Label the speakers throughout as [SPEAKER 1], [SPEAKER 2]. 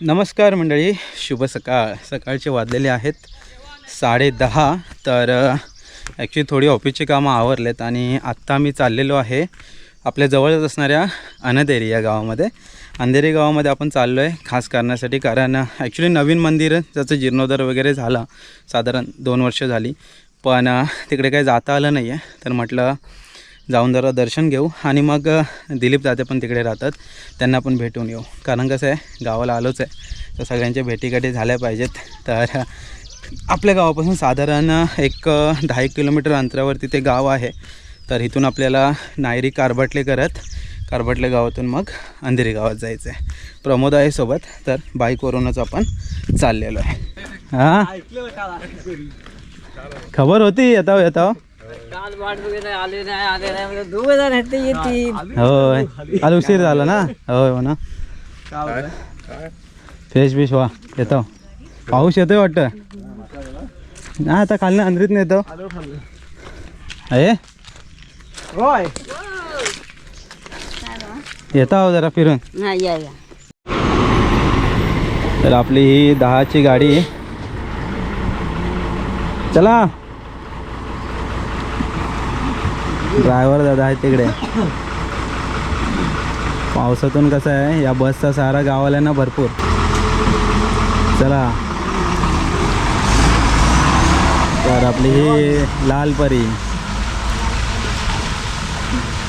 [SPEAKER 1] नमस्कार मंडळी शुभ सकाळ. सकाळचे वाजलेले आहेत साडे दहा. तर ॲक्च्युली थोडी ऑफिसची कामं आवरलेत आणि आत्ता मी चाललेलो आहे आपल्या जवळच असणाऱ्या अनधेरी या गावामध्ये. अंधेरी गावामध्ये आपण चाललो आहे खास करण्यासाठी कारण ॲक्च्युली नवीन मंदिर ज्याचं जीर्णोद्धार वगैरे झाला साधारण दोन वर्ष झाली. पण तिकडे काही जाता आलं नाही आहे तर म्हटलं जाऊन जरा दर्शन घेऊ. आणि मग दिलीप दाते पण तिकडे राहतात. त्यांना पण भेटून येऊ. कारण कसं आहे गावाला आलोच आहे. तर सगळ्यांच्या भेटीगाठी झाल्या पाहिजेत. तर आपल्या गावापासून साधारण एक दहा एक किलोमीटर अंतरावरती ते गाव आहे. तर इथून आपल्याला नायरी कारभटले करत कारभटले गावातून मग अंधेरी गावात जायचं आहे प्रमोद आहे सोबत. तर बाईकवरूनच आपण चाललेलो आहे. हां? खबर होती येता येता
[SPEAKER 2] काल वाट वगैरे आले नाही आले नाही म्हणजे दोघ जण आहेत ते येतील.
[SPEAKER 1] होय. काल उशीर झाला ना? होय हो ना फ्रेश बिश व्हा येतो. पाऊस येतोय वाटतं. नाही आता खाली अंधरीत नाही येतो अये
[SPEAKER 2] होय.
[SPEAKER 1] येतो आहो जरा फिरून.
[SPEAKER 2] नाही या या.
[SPEAKER 1] तर आपली ही दहाची गाडी. चला. ड्रायव्हर दादा आहे तिकडे. पावसातून कसं आहे या बसचा सहारा गावाला आहे ना भरपूर. चला. तर आपली ही लालपरी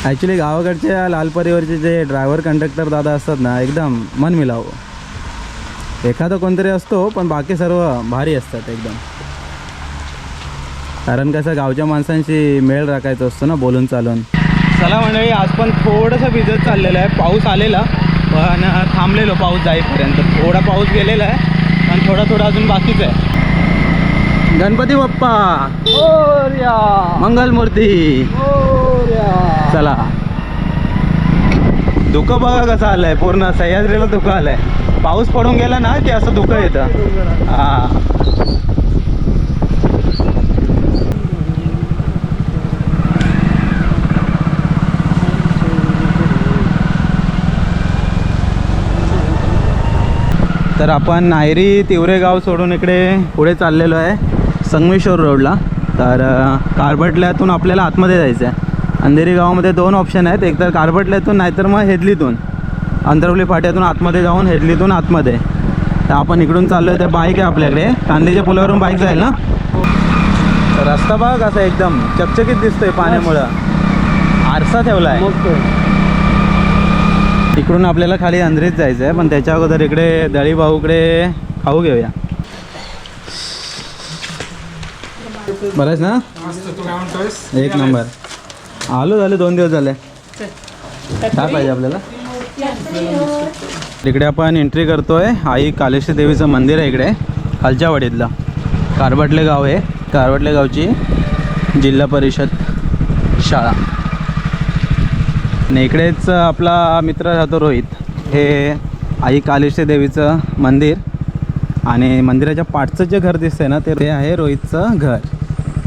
[SPEAKER 1] ॲक्च्युली गावाकडच्या लालपरीवरचे जे ड्रायव्हर कंडक्टर दादा असतात ना एकदम मन मिलाव एखादा कोणतरी असतो पण बाकी सर्व भारी असतात एकदम. कारण कसं गावच्या माणसांशी मेळ राखायचा असतो ना बोलून चालून. चला मंडळी आज पण थोडंसं भिजत चाललेलं आहे. पाऊस आलेला. पण थांबलेलो पाऊस जाईपर्यंत. थोडा पाऊस गेलेला आहे आणि थोडा थोडा अजून बाकीच आहे. गणपती बाप्पा! मंगलमूर्ती! चला. धुकं बघा कसं आलंय. पूर्ण सह्याद्रीला धुकं आलंय. पाऊस पडून गेला ना की असं धुकं येतं? हा. तर आपण नायरी तिवरे गाव सोडून इकडे पुढे चाललेलो आहे संगमेश्वर रोडला. तर कारबटल्यातून आपल्याला आतमध्ये जायचं आहे. अंधेरी गावामध्ये दोन ऑप्शन आहेत. एक तर कारबटल्यातून नाहीतर मग हेदलीतून. अंतरवली फाट्यातून आतमध्ये जाऊन हेदलीतून आतमध्ये. तर आपण इकडून चाललो आहे त्या बाईक आहे आपल्याकडे. कांदेच्या पुलावरून बाईक जाईल ना? तर रस्ता बघा असा एकदम. चकचकीत दिसतोय पाण्यामुळं. आरसा ठेवला आहे. इकडून आपल्याला खाली अंधरीत जायचं आहे पण त्याच्या अगोदर इकडे दळीभाऊकडे खाऊ घेऊया. बरंच ना? एक नंबर. आलो झाले दोन दिवस झाले. काय पाहिजे आपल्याला? इकडे आपण एंट्री करतोय. आई कालेश्वर देवीचं मंदिर आहे इकडे खालच्या वाडीतलं कारबटले गाव आहे. कारबटले गावची जिल्हा परिषद शाळा. आणि इकडेच आपला मित्र राहतो रोहित. हे आई कालेश्वर देवीचं मंदिर. आणि मंदिराच्या पाठचं जे घर दिसतंय ना ते ते आहे रोहितचं घर.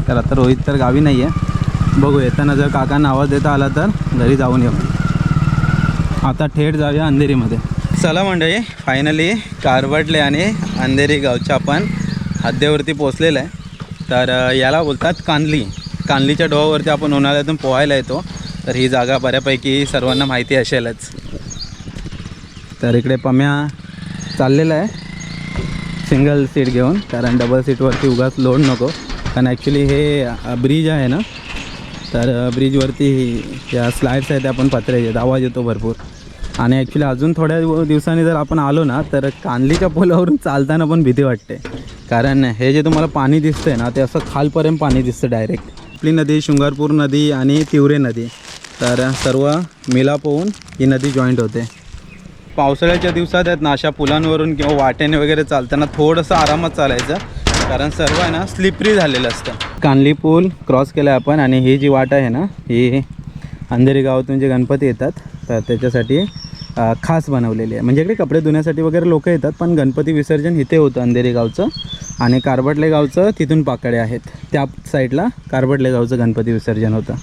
[SPEAKER 1] तर आता रोहित तर गावी नाही आहे बघू येताना जर काकांना आवाज देता आला तर घरी जाऊन येऊ. आता थेट जाऊया अंधेरीमध्ये. चला मंडळी फायनली कारवडले आणि अंधेरी गावच्या आपण हद्देवरती पोचलेलं आहे. तर याला बोलतात कांदली. कांदलीच्या डोहावरती आपण उन्हाळ्यातून पोहायला येतो. तर ही जागा बऱ्यापैकी सर्वांना माहिती असेलच. तर इकडे पम्या चाललेला आहे. सिंगल सीट घेऊन कारण डबल सीटवरती उगाच लोड नको. कारण ॲक्च्युली हे ब्रिज आहे ना? तर ब्रिजवरती ज्या स्लाईड्स आहेत त्या पण पत्र्याचे आहेत आवाज येतो भरपूर. आणि ॲक्च्युली अजून थोड्या दिवसांनी जर आपण आलो ना तर कांदलीच्या पुलावरून चालताना पण भीती वाटते. कारण हे जे तुम्हाला पाणी दिसतंय ना ते असं खालपर्यंत पाणी दिसतं डायरेक्ट आपली नदी शृंगारपूर नदी आणि तिवरे नदी. तर सर्व मिलाप होऊन ही नदी जॉईंट होते. पावसाळ्याच्या दिवसात आहेत ना अशा पुलांवरून किंवा वाटेने वगैरे चालताना थोडंसं आरामात चालायचं. कारण सर्व आहे ना स्लिपरी झालेलं असतं. कानली पूल क्रॉस केला आहे आपण आणि ही जी वाट आहे ना ही अंधेरी गावातून जे गणपती येतात तर त्याच्यासाठी खास बनवलेली आहे. म्हणजे इकडे कपडे धुण्यासाठी वगैरे लोक येतात पण गणपती विसर्जन इथे होतं अंधेरी गावचं. आणि कारबटले गावचं तिथून पाकडे आहेत. त्या साईडला कारबटले गावचं गणपती विसर्जन होतं.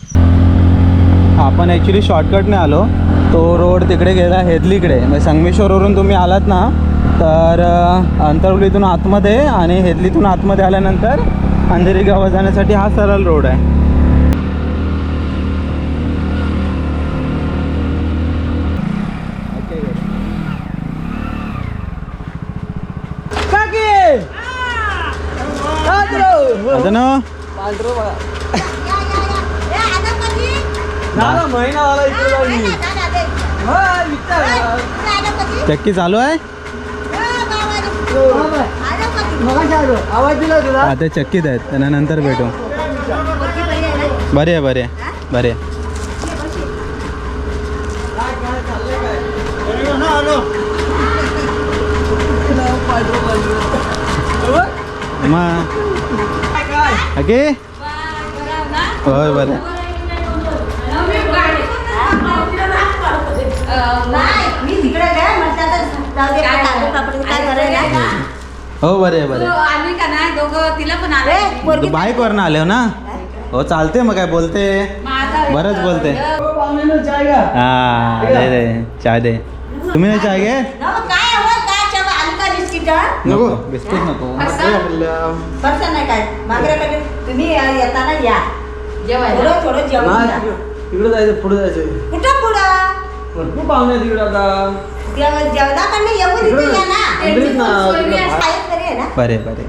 [SPEAKER 1] आपण ॲक्च्युली शॉर्टकटने आलो. तो रोड तिकडे गेला हेदलीकडे. म्हणजे संगमेश्वरवरून तुम्ही आलात ना तर अंतरवलीतून आतमध्ये आणि हेदलीतून आतमध्ये आल्यानंतर अंधेरी गावात जाण्यासाठी हा सरळ रोड आहे आता ना चक्की चालू आहे? आता चक्कीत आहेत त्यांना नंतर भेटू. बरे आहे बरे बरे मग ओके होय बरं
[SPEAKER 3] मी तिकडे जाऊ दे काय कागद पापड काय करायला
[SPEAKER 1] हो बरे आहे बरे.
[SPEAKER 4] आम्ही का नाही? दोघं तिला पण आले
[SPEAKER 3] अरे पोरगी
[SPEAKER 1] तू बाईकवरनं आले हो ना? हो चालते मग काय बोलते. बरंच बोलते. हा दे दे चाय दे. तुम्ही नाही चाय घे.
[SPEAKER 3] ना चहा आणता बिस्किट
[SPEAKER 1] नको बिस्किट नको.
[SPEAKER 3] नाही काय? तुम्ही येताना या.
[SPEAKER 4] जेवायला?
[SPEAKER 3] थोडं थोडं जेवण घ्या.
[SPEAKER 2] तिकडे जायचं पुढे जायचं.
[SPEAKER 3] कुठं पुढं?
[SPEAKER 2] भरपूर पाहुणे तिकडे आता.
[SPEAKER 3] जेवणाकडनं येऊन इथे या ना.
[SPEAKER 2] अंदरीच ना
[SPEAKER 3] शाळेत तरी आहे ना.
[SPEAKER 1] बरे बरे.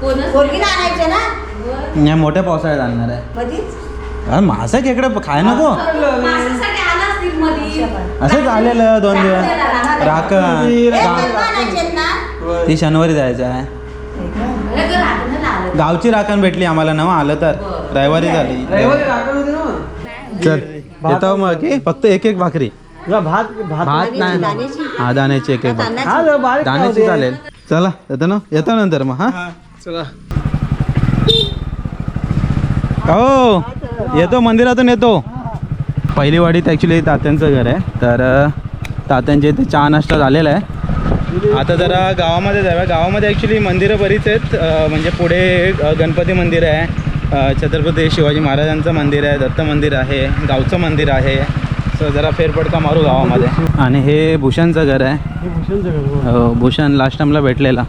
[SPEAKER 4] कोणच
[SPEAKER 3] पोरगीला आणायचं ना.
[SPEAKER 1] या मोठ्या पावसाळ्यात आणणार आहे.
[SPEAKER 3] मधीच
[SPEAKER 1] अरे मासा खेकडे खाय नको.
[SPEAKER 4] माणसासाठी आला असतील मध्ये
[SPEAKER 1] असंच आलेलं दोन दिवस. राखण
[SPEAKER 3] ए,
[SPEAKER 1] गा-
[SPEAKER 3] बनवा आणायचे ना.
[SPEAKER 1] ती शनिवारी जायचं आहे.
[SPEAKER 4] आलं
[SPEAKER 1] गावची राखण भेटली आम्हाला नव आलं तर. रविवारी झाली.
[SPEAKER 2] रविवारी राखण होती ना.
[SPEAKER 1] चल येतो मग की फक्त एक एक भाकरी.
[SPEAKER 2] भात
[SPEAKER 1] नाही. हा दाण्याची एक एक भाकरी
[SPEAKER 2] हा जरा बारीक
[SPEAKER 1] दाण्याची चालेल. चला येतो ना? येतो नंतर मग हा?
[SPEAKER 2] चला.
[SPEAKER 1] हो येतो मंदिरातून येतो. पहिली वाडीत ॲक्च्युली तात्यांचं घर आहे. तर अ, तात्यांच्या इथे चहा नाश्ता झालेला आहे. आता जरा गावामध्ये जाऊया. गावामध्ये ॲक्च्युली मंदिरं बरीच आहेत. म्हणजे पुढे गणपती मंदिर आहे. छत्रपती शिवाजी महाराजांचं मंदिर आहे. दत्त मंदिर आहे. गावचं मंदिर आहे. सो जरा फेरफटका मारू गावामध्ये. आणि हे भूषणचं घर आहे.
[SPEAKER 2] हे
[SPEAKER 1] हो. भूषण लास्ट टाइमला भेटलेला.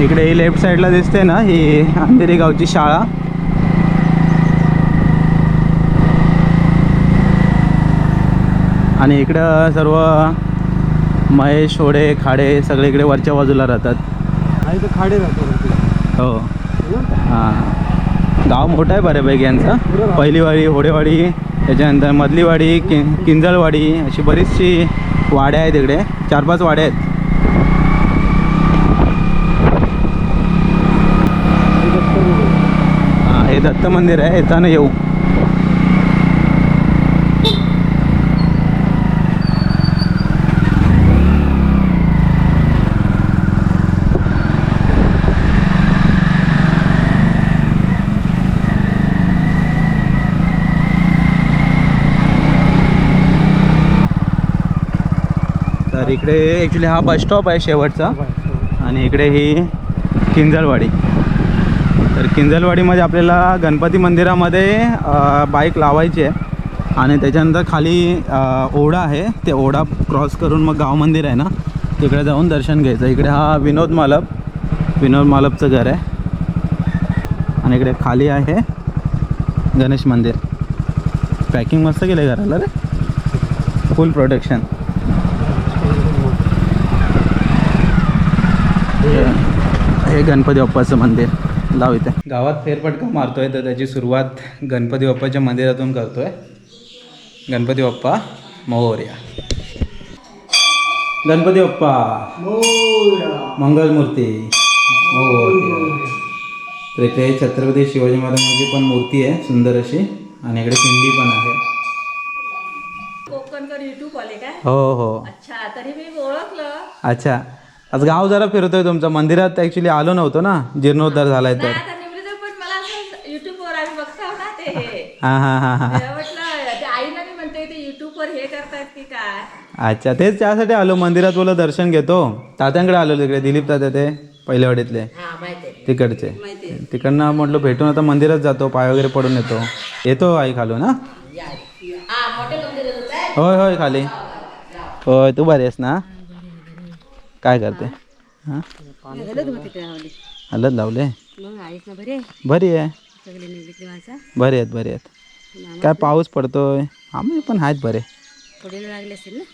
[SPEAKER 1] इकडे ही लेफ्ट साईडला दिसते ना ही अंधेरी गावची शाळा. आणि इकडं सर्व महेश होडे खाडे सगळे इकडे वरच्या बाजूला राहतात.
[SPEAKER 2] हा खाडे राहतो वरती.
[SPEAKER 1] हो.
[SPEAKER 2] है?
[SPEAKER 1] हां. गाव मोठं आहे बऱ्यापैकी यांचं. पहिलीवाडी होडेवाडी त्याच्यानंतर मधलीवाडी कि किंजळवाडी अशी बरीचशी वाड्या आहेत इकडे. चार पाच वाड्या आहेत.
[SPEAKER 2] हे.
[SPEAKER 1] हां हे दत्त मंदिर आहे. येताना येऊ तर इकडे ॲक्च्युली हा बस स्टॉप आहे शेवटचा. आणि इकडे ही किंजळवाडी तर किंजलवाडीमध्ये आपल्याला गणपती मंदिरामध्ये बाईक लावायची आहे. आणि त्याच्यानंतर खाली ओढा आहे. ते ओढा क्रॉस करून मग गाव मंदिर आहे ना तिकडे जाऊन दर्शन घ्यायचं. इकडे हा विनोद मालप. विनोद मालपचं घर आहे. आणि इकडे खाली आहे गणेश मंदिर. पॅकिंग मस्त केलं आहे घराला रे. फुल प्रोटेक्शन हे गणपती बाप्पाचं मंदिर. लाव इथे. गावात फेरफटका मारतोय तर त्याची सुरुवात गणपती बाप्पाच्या मंदिरातून करतोय. गणपती बाप्पा मोर्या गणपती बाप्पा. मंगलमूर्ती. मोरया. तर इथे छत्रपती शिवाजी महाराजांची पण मूर्ती आहे सुंदर अशी. आणि इकडे पिंडी पण आहे.
[SPEAKER 4] कोकणकर युट्यूब आले काय?
[SPEAKER 1] हो हो.
[SPEAKER 4] अच्छा तरी मी ओळखलं.
[SPEAKER 1] अच्छा. आज गाव जरा फिरतोय तुमचं. मंदिरात ॲक्च्युली आलो नव्हतो ना? जीर्णोद्धार झालाय तर.
[SPEAKER 4] आता निवडीचं पण मला असं युट्यूबवर आम्ही बघतो ना ते. हे
[SPEAKER 1] हां हां हां. हां
[SPEAKER 4] तेव्हा म्हटलं ते आईला मी म्हणते ते युट्यूबवर हे करतायत की काय?
[SPEAKER 1] अच्छा तेच त्यासाठी आलो. मंदिरात बोला दर्शन घेतो. तात्यांकडे आलो तिकडे. दिलीप तात्या ते पहिल्यावाडीतले
[SPEAKER 3] हा माहिती आहे.
[SPEAKER 1] तिकडचे. तिकडनं म्हटलं भेटून आता मंदिरात जातो. पाय वगैरे पडून येतो. येतो आई खालून हा?
[SPEAKER 3] हा मोठे आहे
[SPEAKER 1] होय होय खाली. होय तू बरी आहेस ना? काय करते? हां. हलत लावले?
[SPEAKER 2] मग आलीस ना बरे
[SPEAKER 1] बरी आहे.
[SPEAKER 2] सगळे निघितले माझा
[SPEAKER 1] बरे आहेत बरे आहेत. काय पाऊस पडतोय? आम्ही पण आहेत बरे.
[SPEAKER 2] पुढे लागले असेल ना?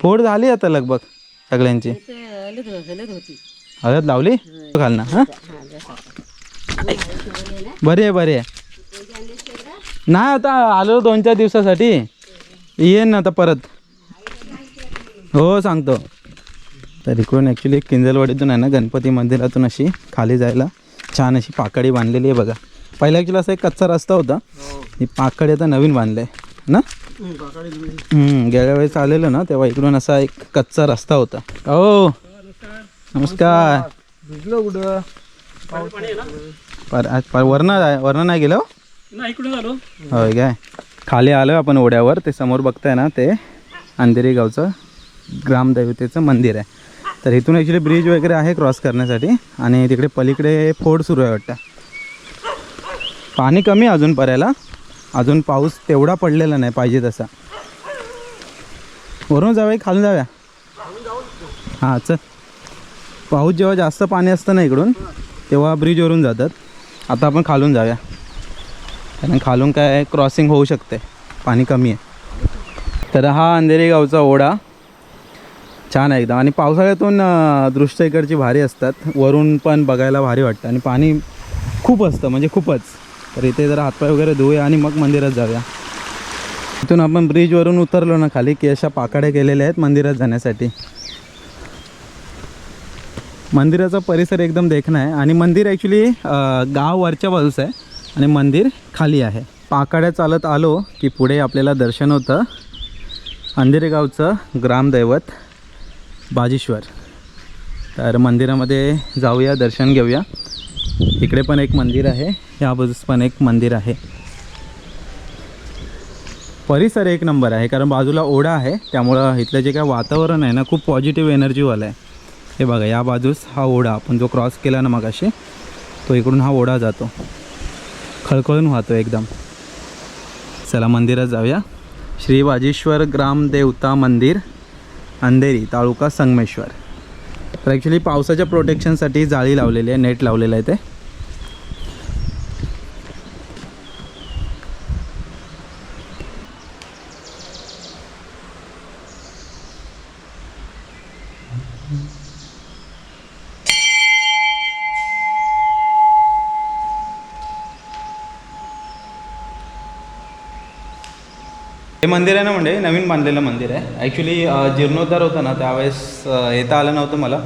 [SPEAKER 1] फोड झाली आता लगभग सगळ्यांची.
[SPEAKER 2] ते हलत हलत होती.
[SPEAKER 1] हळद लावली? घाल ना हां? बरी आहे बरी आहे. नाही आता आलो दोन चार दिवसासाठी. येईन ना आता परत. हो सांगतो. तर इकडून ॲक्च्युली किंजलवाडीतून आहे ना गणपती मंदिरातून अशी खाली जायला छान अशी पाकडी बांधलेली आहे बघा. पहिला ॲक्च्युली असा एक कच्चा रस्ता होता. ही पाकडी आता नवीन बांधलं आहे ना गेल्या वेळेस आलेलो ना तेव्हा इकडून असा एक कच्चा रस्ता होता. हो. नमस्कार. पर आज पर वरण वरण नाही गेलो? होय काय? खाली आलो आपण ओढ्यावर ते समोर बघताय ना ते अंधेरी गावचं ग्रामदैवतेचं मंदिर आहे. तर इथून ॲक्च्युली ब्रिज वगैरे आहे क्रॉस करण्यासाठी. आणि तिकडे पलीकडे फोड सुरू आहे वाटतं. पाणी कमी आहे अजून पडायला अजून पाऊस तेवढा पडलेला नाही पाहिजे तसा. वरून जाऊया खालून जाऊया. हां चल. पाऊस जेव्हा जास्त पाणी असतं ना इकडून तेव्हा ब्रिजवरून जातात. आता आपण खालून जाऊया. कारण खालून काय क्रॉसिंग होऊ शकते. पाणी कमी आहे. तर हा अंधेरी गावचा ओढा. छान आहे एकदम. आणि पावसाळ्यातून दृश्य इकडची भारी असतात. वरून पण बघायला भारी वाटतं. आणि पाणी खूप असतं म्हणजे खूपच. तर इथे जरा हातपाय वगैरे धुऊया आणि मग मंदिरात जाऊया. इथून आपण ब्रिजवरून उतरलो ना खाली की अशा पाकड्या केलेल्या आहेत मंदिरात जाण्यासाठी. मंदिराचा परिसर एकदम देखणं आहे. आणि मंदिर ॲक्च्युली गाव वरच्या बाजूस आहे. आणि मंदिर खाली आहे. पाकड्या चालत आलो की पुढे आपल्याला दर्शन होतं. अंधेरे गावचं ग्रामदैवत. बाजेश्वर तर मंदिरामध्ये जाऊया दर्शन घेऊया. इकडे पण एक मंदिर आहे या बाजूस पण एक मंदिर आहे. परिसर एक नंबर आहे कारण बाजूला ओढा आहे त्यामुळं इथलं जे काय वातावरण आहे ना खूप पॉझिटिव्ह एनर्जीवालं आहे. हे बघा या बाजूस हा ओढा आपण जो क्रॉस केला ना मगाशी तो इकडून हा ओढा जातो. खळखळून वाहतो एकदम. चला मंदिरात जाऊया. श्री वाजीश्वर ग्रामदेवता मंदिर. अंधेरी तालुका संगमेश्वर. तर ॲक्च्युली पावसाच्या प्रोटेक्शनसाठी जाळी लावलेली आहे नेट लावलेलं आहे ते. मंदिर आहे ना म्हणजे? नवीन बांधलेलं मंदिर आहे. ॲक्च्युली जीर्णोद्धार होतं ना त्यावेळेस येता आलं नव्हतं मला.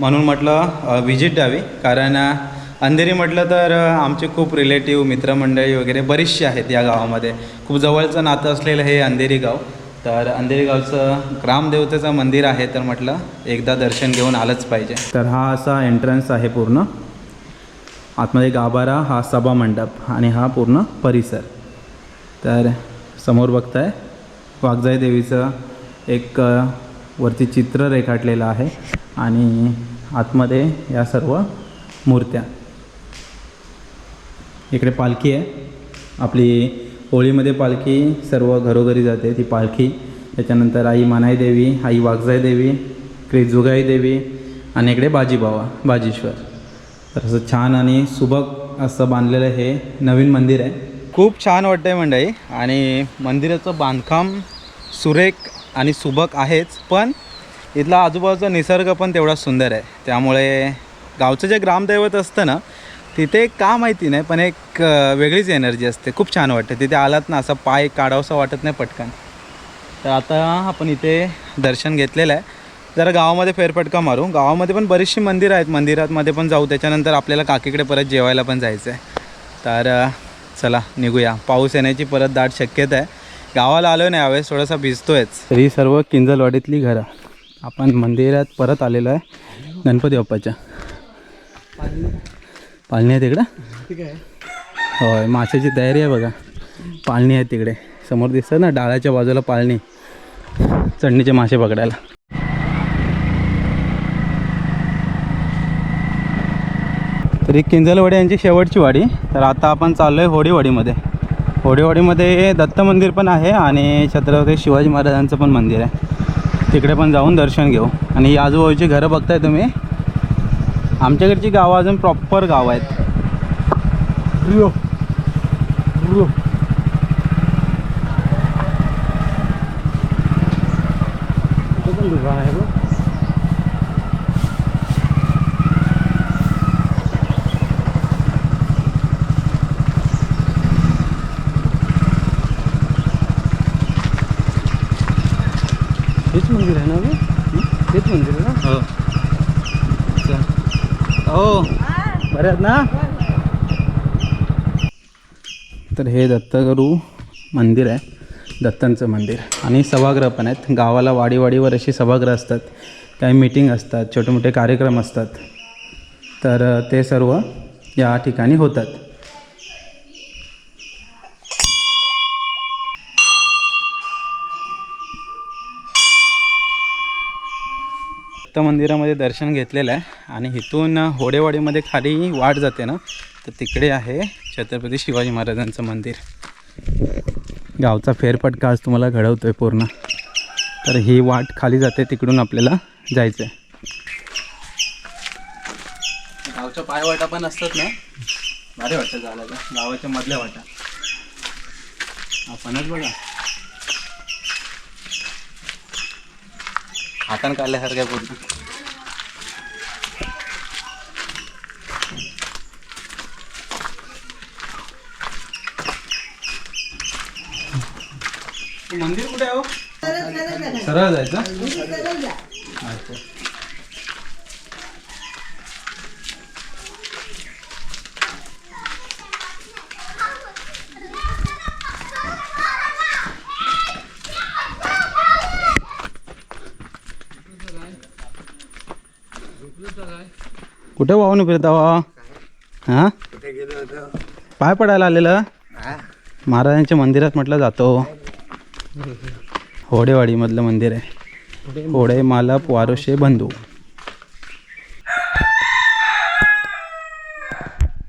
[SPEAKER 1] म्हणून म्हटलं व्हिजिट द्यावी. कारण अंधेरी म्हटलं तर आमचे खूप रिलेटिव्ह मित्रमंडळी वगैरे बरीचशी आहेत या गावामध्ये. खूप जवळचं नातं असलेलं हे अंधेरी गाव. तर अंधेरी गावचं ग्रामदेवतेचं मंदिर आहे तर म्हटलं एकदा दर्शन घेऊन आलंच पाहिजे. तर हा असा एंट्रन्स आहे पूर्ण. आतमध्ये गाभारा हा सभा मंडप आणि हा पूर्ण परिसर. तर समोर बघताय वाघजाई देवीचं एक वरती चित्र रेखाटलेलं आहे आणि आतमध्ये या सर्व मूर्त्या. इकडे पालखी आहे. आपली होळीमध्ये पालखी सर्व घरोघरी जाते. ती पालखी. त्याच्यानंतर आई मानाई देवी आई वाघजाई देवी इकडे जुगाई देवी आणि इकडे बाजीबावा बाजीश्वर. तर असं छान आणि सुबक असं बांधलेलं हे नवीन मंदिर आहे. खूप छान वाटतं आहे मंडळी. आणि मंदिराचं बांधकाम सुरेख आणि सुबक आहेच पण इथला आजूबाजूचा निसर्ग पण तेवढा सुंदर आहे. त्यामुळे गावचं जे ग्रामदैवत असतं ना तिथे का माहिती नाही पण एक वेगळीच एनर्जी असते. खूप छान वाटते. तिथे आलात ना असा पाय काढावसा वाटत नाही पटकन. तर आता आपण इथे दर्शन घेतलेलं आहे. जरा गावामध्ये फेरफटका मारू. गावामध्ये पण बरीचशी मंदिरं आहेत. मंदिरातमध्ये पण जाऊ. त्याच्यानंतर आपल्याला काकीकडे परत जेवायला पण जायचं आहे तर चला निघूया. पाऊस येण्याची परत दाट शक्यता आहे. गावाला आलो नाही यावेळेस थोडासा भिजतोयच. तर ही सर्व किंजलवाडीतली घरं आपण मंदिरात परत आलेलो आहे गणपती बाप्पाच्या. पाळणी आहे तिकडं होय माशाची तयारी आहे बघा. पाळणी आहे तिकडे. समोर दिसतं ना डाळाच्या बाजूला पाळणी चढणीचे मासे पकडायला. तरी किंजलवाडी यांची शेवटची वाडी. तर आता आपण चाललो आहे होडीवाडीमध्ये. होडीवाडीमध्ये दत्त मंदिर पण आहे आणि छत्रपती शिवाजी महाराजांचं पण मंदिर आहे. तिकडे पण जाऊन दर्शन घेऊ. आणि आजूबाजूची घरं बघताय तुम्ही? आमच्याकडची गावं अजून प्रॉपर गाव आहेत
[SPEAKER 5] हेच मंदिर आहे ना मंदिर आहे ना.
[SPEAKER 1] हो. हो. ना? तर हे दत्तगुरू मंदिर आहे. दत्तांचं मंदिर. आणि सभागृह पण आहेत. गावाला वाडीवाडीवर अशी सभागृह असतात. काही मीटिंग असतात. छोटे मोठे कार्यक्रम असतात. तर ते सर्व या ठिकाणी होतात. दत्त मंदिरामध्ये दर्शन घेतलेलं आहे. आणि इथून होडेवाडीमध्ये खाली वाट जाते ना? तर तिकडे आहे छत्रपती शिवाजी महाराजांचं मंदिर. गावचा फेरफटका आज तुम्हाला घडवतो आहे पूर्ण. तर ही वाट खाली जाते तिकडून आपल्याला जायचं आहे गावच्या पायवाटा पण असतात ना? भारी वाटतं झालं गावाच्या मधल्या वाटा. आपणच बघा. हातान काढल्यासारख्या पूर्ण. मंदिर कुठे आहे हो? सरळ जायचं? अच्छा. कुठे वाहून फिरता वा हा? पाय पडायला आलेलं? महाराजांच्या मंदिरात म्हटलं जातो. होडेवाडीमधलं मंदिर आहे. होडे मालप वारोशे बंधू.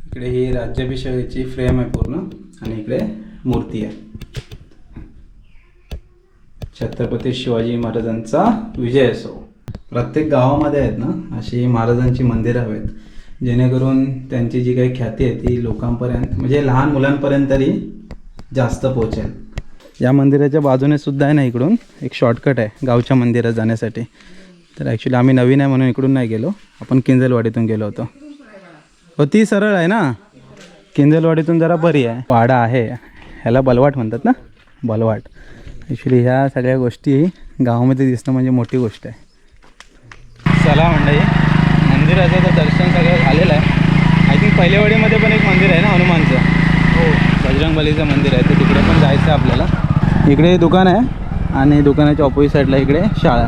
[SPEAKER 1] इकडे ही राज्याभिषेकाची फ्रेम आहे पूर्ण आणि इकडे मूर्ती आहे. छत्रपती शिवाजी महाराजांचा विजय असो. प्रत्येक गावामध्ये आहेत ना अशी महाराजांची मंदिरं हवेत. जेणेकरून त्यांची जी काही ख्याती आहे ती लोकांपर्यंत म्हणजे लहान मुलांपर्यंत तरी जास्त पोहोचेल. या मंदिराच्या बाजूने सुद्धा आहे ना इकडून एक शॉर्टकट आहे गावच्या मंदिरात जाण्यासाठी. तर ॲक्च्युली आम्ही नवीन आहे म्हणून इकडून नाही गेलो आपण किंजलवाडीतून गेलो होतो. हो ती सरळ आहे ना? किंजलवाडीतून जरा बरी आहे. वाडा आहे ह्याला बलवाट म्हणतात ना? बलवाट. ॲक्च्युली ह्या सगळ्या गोष्टी गावामध्ये दिसणं म्हणजे मोठी गोष्ट आहे. चला मंडळी. मंदिराचं तर दर्शन सगळं झालेलं आहे. आय थिंक पहिलेवाडीमध्ये पण एक मंदिर आहे ना हनुमानचं? हो. बजरंगबलीचं मंदिर आहे. तर तिकडे पण जायचं आहे आपल्याला. इकडे दुकान आहे आणि दुकानाच्या ऑपोजिट साईडला इकडे शाळा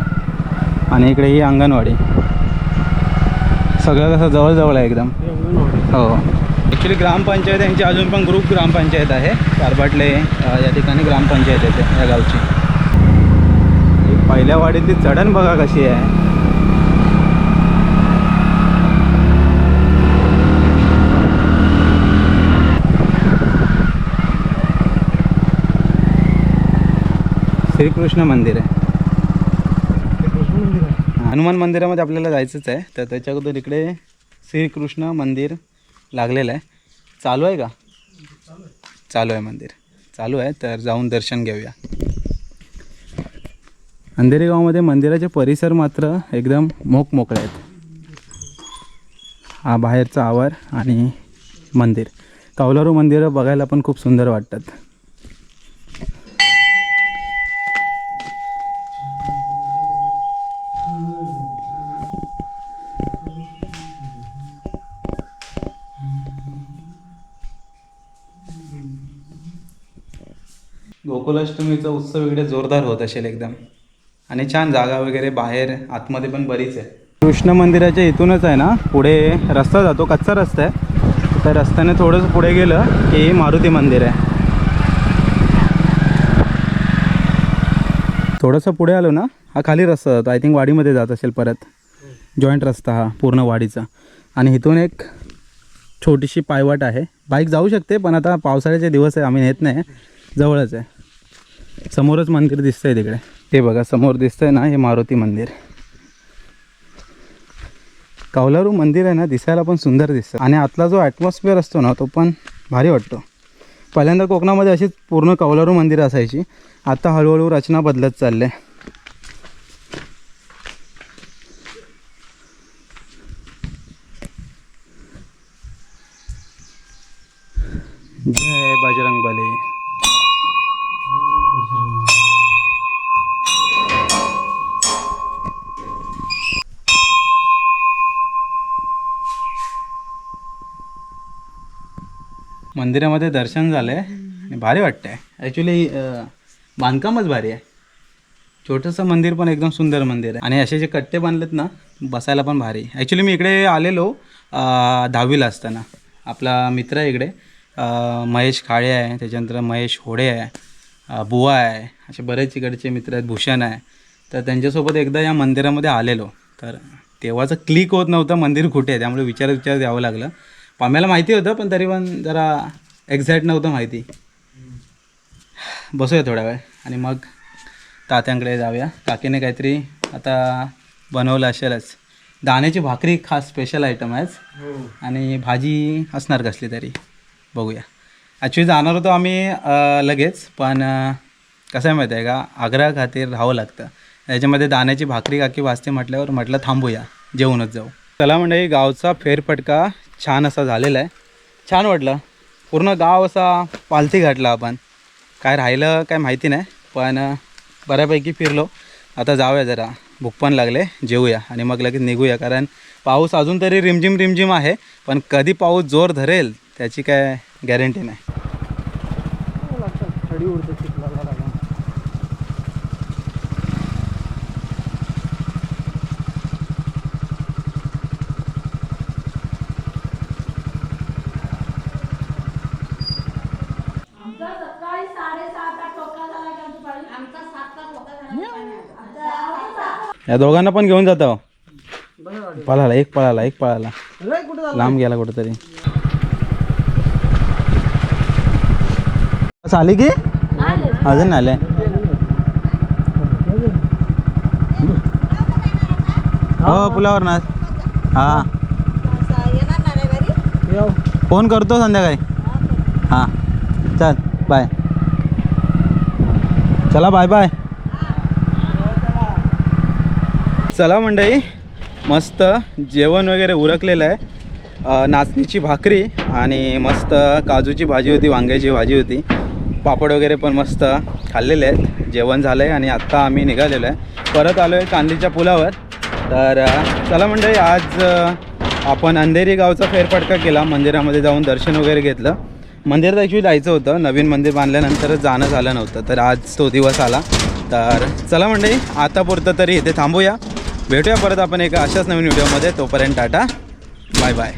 [SPEAKER 1] आणि इकडे ही अंगणवाडी. सगळं कसं जवळजवळ आहे एकदम. हो ॲक्च्युली ग्रामपंचायत यांची अजून पण ग्रुप ग्रामपंचायत आहे. कारबाटले अ, या ठिकाणी ग्रामपंचायत येते या गावची. पहिल्या वाडीतली चढण बघा कशी आहे. श्रीकृष्ण मंदिर आहे. हनुमान मंदिरामध्ये आपल्याला जायचंच आहे. तर त्याच्या अगोदर इकडे श्रीकृष्ण मंदिर लागलेलं आहे. चालू आहे का? चालू आहे मंदिर. चालू आहे. तर जाऊन दर्शन घेऊया. अंधेरी गावामध्ये मंदिराचे परिसर मात्र एकदम मोकमोकळे आहेत. हा बाहेरचा आवार आणि मंदिर. कौलारू मंदिरं बघायला पण खूप सुंदर वाटतात. गोकुलाष्टमीचा उत्सव इकडे जोरदार होत असेल एकदम. आणि छान जागा वगैरे बाहेर आतमध्ये पण बरीच आहे. कृष्ण मंदिराच्या इथूनच आहे ना पुढे रस्ता जातो कच्चा रस्ता आहे. त्या रस्त्याने थोडंसं पुढे गेलं की मारुती मंदिर आहे. थोडंसं पुढे आलो ना हा खाली रस्ता जातो. आय थिंक वाडीमध्ये जात असेल परत. जॉईंट रस्ता हा पूर्ण वाडीचा. आणि इथून एक छोटीशी पायवाट आहे. बाईक जाऊ शकते पण आता पावसाळ्याचे दिवस आहे आम्ही नेत नाही. जवळच आहे. समोरच मंदिर दिसतंय तिकडे. हे बघा समोर दिसतंय ना हे मारुती मंदिर. कौलारू मंदिर आहे ना दिसायला पण सुंदर दिसतं. आणि आतला जो ॲटमॉस्फिअर असतो ना तो पण भारी वाटतो. पहिल्यांदा कोकणामध्ये अशीच पूर्ण कौलारू मंदिरं असायची. आता हळूहळू रचना बदलत चालले जय बजरंगबली. मंदिरामध्ये दर्शन झालं आहे आणि भारी वाटतं आहे ॲक्च्युली बांधकामच भारी आहे. छोटंसं मंदिर पण एकदम सुंदर मंदिर आहे. आणि असे जे कट्टे बांधलेत ना बसायला पण भारी. ॲक्च्युली मी इकडे आलेलो दहावीला असताना. आपला मित्र आहे इकडे. महेश काळे आहे त्याच्यानंतर महेश होडे आहे. बुवा आहे. असे बरेच इकडचे मित्र आहेत. भूषण आहे. तर त्यांच्यासोबत एकदा या मंदिरामध्ये आलेलो. तर तेव्हाचं क्लिक होत नव्हतं. मंदिर कुठे आहे? त्यामुळे विचारत विचारत यावं लागलं. पाम्याला माहिती होतं पण तरी पण जरा एक्झॅक्ट नव्हतं माहिती. बसूया थोडा वेळ. आणि मग तात्यांकडे जाऊया. काकीने काहीतरी आता बनवलं असेलच. दाण्याची भाकरी खास स्पेशल आयटम आहे आणि भाजी असणार कसली तरी. बघूया. ॲक्च्युली जाणार होतो आम्ही लगेच पण कसं आहे माहिती आहे का? आग्रा खातीर राहावं लागतं. याच्यामध्ये दाण्याची भाकरी काकी वाजते म्हटल्यावर म्हटलं थांबूया जेवूनच जाऊ. चला म्हणजे गावचा फेरफटका छान असा झालेला आहे. छान वाटलं. पूर्ण गाव असा पालथी घातला आपण. काय राहिलं काय माहिती नाही पण बऱ्यापैकी फिरलो. आता जाऊया जरा. भूक पण लागले जेवूया आणि मग लगेच निघूया. कारण पाऊस अजून तरी रिमझिम रिमझिम आहे पण कधी पाऊस जोर धरेल त्याची काय गॅरंटी नाही.
[SPEAKER 5] थडी उडते चिखलाला लागून
[SPEAKER 1] या दोघांना पण घेऊन जातो पळाला एक पळाला एक पळाला. लांब गेला कुठेतरी. आली की? अजून आले. हो पुलावर ना. हा. फोन करतो संध्याकाळी. हां. चल बाय. चला बाय बाय. चला मंडळी मस्त जेवण वगैरे उरकलेलं आहे. नाचणीची भाकरी आणि मस्त काजूची भाजी होती वांग्याची भाजी होती. पापड वगैरे पण मस्त खाल्लेले आहेत. जेवण झालं आहे आणि आत्ता आम्ही निघालेलो आहे. परत आलो आहे कांदीच्या पुलावर. तर चला म्हणजे आज आपण अंधेरी गावचा फेरफटका केला. मंदिरामध्ये जाऊन दर्शन वगैरे घेतलं. मंदिरात ॲक्च्युली जायचं होतं. नवीन मंदिर बांधल्यानंतरच जाणं झालं नव्हतं. तर आज तो दिवस आला. तर चला म्हणजे आतापुरतं तरी इथे थांबूया. भेटूया परत आपण एका अशाच नवीन व्हिडिओमध्ये. तोपर्यंत टाटा. Bye bye.